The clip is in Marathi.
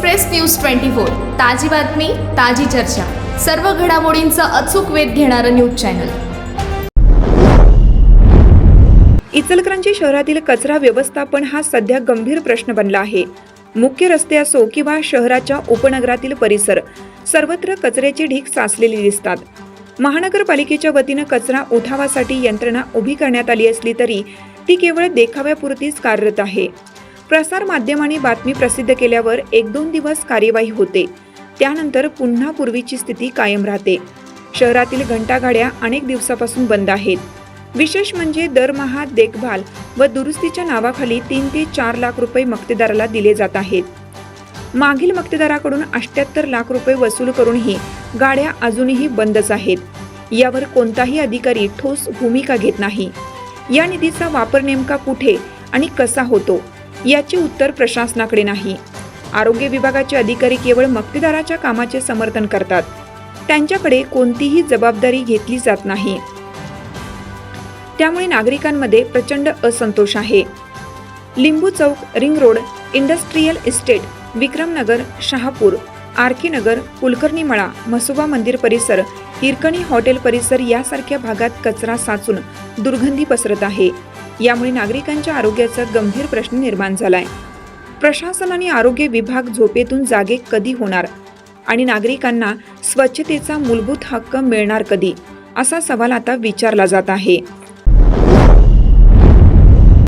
Express news twenty four. ताजी बातमी ताजी चर्चा. सर्व घडामोडींचा अचूक वेध घेणारं न्यूज चॅनल. इचलकरंजी शहरातील कचरा व्यवस्थापन हा सध्या गंभीर प्रश्न बनला आहे. मुख्य रस्ते असो किंवा शहराच्या उपनगरातील परिसर सर्वत्र कचऱ्याचे ढीक साचलेली दिसतात. महानगरपालिकेच्या वतीनं कचरा उठावासाठी यंत्रणा उभी करण्यात आली असली तरी ती केवळ देखाव्यापुरतीच कार्यरत आहे. प्रसार माध्यमांनी बातमी प्रसिद्ध केल्यावर एक दोन दिवस कार्यवाही होते. त्यानंतर पुन्हा पूर्वीची स्थिती कायम राहते. शहरातील घंटागाड्या अनेक दिवसापासून बंद आहेत. विशेष म्हणजे दरमहा देखभाल व दुरुस्तीच्या नावाखाली तीन ते चार लाख रुपये मक्तेदाराला दिले जात आहेत. मागील मक्तेदाराकडून अष्ट्याहत्तर लाख रुपये वसूल करूनही गाड्या अजूनही बंदच आहेत. यावर कोणताही अधिकारी ठोस भूमिका घेत नाही. या निधीचा वापर नेमका कुठे आणि कसा होतो? याचे उत्तर प्रशासनाकडे नाही. आरोग्य विभागाचे अधिकारी केवळ मक्तेदाराच्या कामाचे समर्थन करतात. त्यांच्याकडे कोणतीही जबाबदारी घेतली जात नाही. त्यामुळे नागरिकांमध्ये प्रचंड असंतोष आहे. लिंबू चौक ring road industrial estate Vikramnagar Shahapur R Nagar Kulkarni मळा म्हसोबा मंदिर परिसर हिरकणी हॉटेल परिसर यासारख्या भागात कचरा साचून दुर्गंधी पसरत आहे. यामुळे नागरिकांच्या आरोग्याचा गंभीर प्रश्न निर्माण झालाय. प्रशासन आणि आरोग्य विभाग झोपेतून जागे कधी होणार? आणि नागरिकांना स्वच्छतेचा मूलभूत हक्क मिळणार कधी? असा सवाल आता विचारला जात आहे.